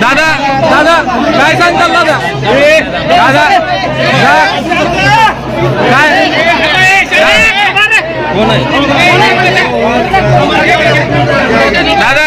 दादा दादा काय सांगताल दादा? दादा काय? कोण आहे दादा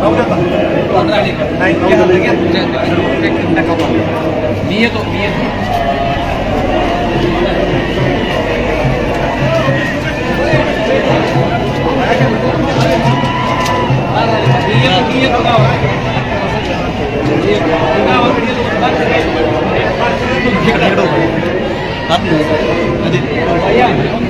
không được còn đây đi đây không được đấy nhé đặt không được nia tụ nia Tắt nữa. Tắt đi.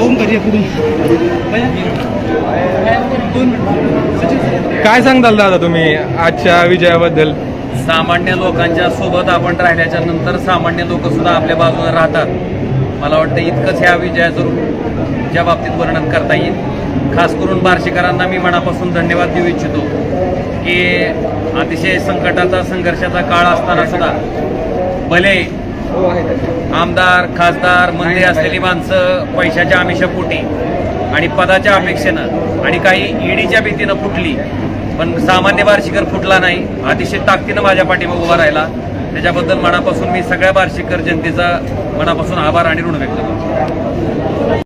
भैया, भैया. काय सांगताल दादा तुम्ही आजच्या विजयाबद्दल? सामान्य लोकांच्या सोबत आपण राहिल्याच्या नंतर सामान्य लोक सुद्धा आपल्या बाजूने राहतात. मला वाटतं इतकंच ह्या विजयाचं ज्या बाबतीत वर्णन करता येईल. खास करून बार्शीकरांना मी मनापासून धन्यवाद देऊ इच्छितो की अतिशय संकटाचा संघर्षाचा काळ असताना सुद्धा भले आमदार खासदार मंत्री असलेली माणसं पैशाच्या आमिषापोटी आणि पदाच्या अपेक्षेनं आणि काही ईडीच्या भीतीनं फुटली. पण सामान्य बार्शीकर फुटला नाही. अतिशय ताकदीनं माझ्या पाठीमागे उभा राहिला. त्याच्याबद्दल मनापासून मी सगळ्या बार्शीकर जनतेचा मनापासून आभार आणि ऋण व्यक्त करतो.